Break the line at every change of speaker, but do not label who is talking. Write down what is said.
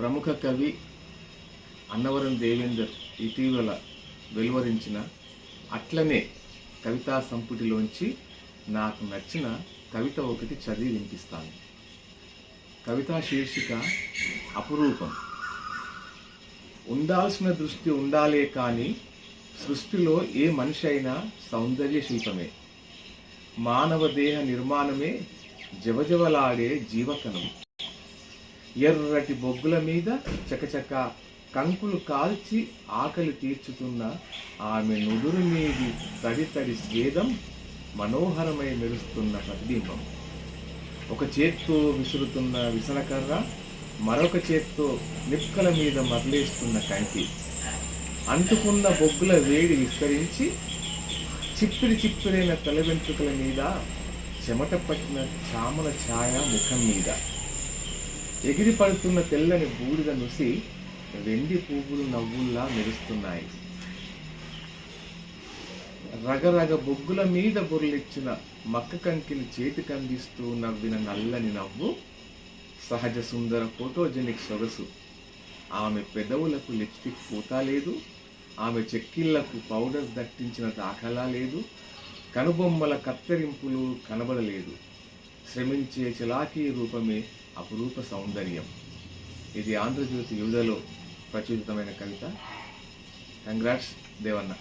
ప్రముఖ కవి అన్నవరం దేవేందర్ ఇటీవల వెలువరించిన అట్లనే కవితా సంపుటిలోంచి నాకు నచ్చిన కవిత ఒకటి చదివి వినిపిస్తాను. కవితా శీర్షిక అపురూపం. ఉండాల్సిన దృష్టి ఉండాలే కానీ సృష్టిలో ఏ మనిషి అయినా సౌందర్య శిల్పమే. మానవ దేహ నిర్మాణమే జవజవలాడే జీవకణం. ఎర్రటి బొగ్గుల మీద చకచక కంకులు కాల్చి ఆకలి తీర్చుతున్న ఆమె నుదురు మీది తడి తడి స్వేదం మనోహరమై మెరుస్తున్న ప్రతిబింబం. ఒక చేత్తో విసురుతున్న విసనకర్ర మరొక చేత్తో నిప్పుకల మీద మరలేస్తున్న కంటి అంటుకున్న బొగ్గుల వేడి విస్తరించి చిప్పిరి చిప్పిరైన తల వెంట్రుకల మీద చెమట పట్టిన చామల ఛాయ ముఖం మీద. ఎగిరి పడుతున్న తెల్లని బూడిద నుసి వెండి పువ్వులు నవ్వుల్లా మెరుస్తున్నాయి. రగరగ బొగ్గుల మీద బుర్లిచ్చిన మక్క కంకిని చేతికందిస్తూ నవ్విన నల్లని నవ్వు సహజ సుందర ఫోటోజెనిక్ సొగసు. ఆమె పెదవులకు లిప్స్టిక్ పూతా లేదు ఆమె చెక్కిళ్ళకు పౌడర్ దట్టించిన దాఖలా లేదు కనుబొమ్మల కత్తిరింపులు కనబడలేదు. శ్రమించే చిలాకీ రూపమే అపురూప సౌందర్యం. ఇది ఆంధ్రజ్యోతి యువతలో ప్రచురితమైన కవిత. కంగ్రాట్స్ దేవన్న.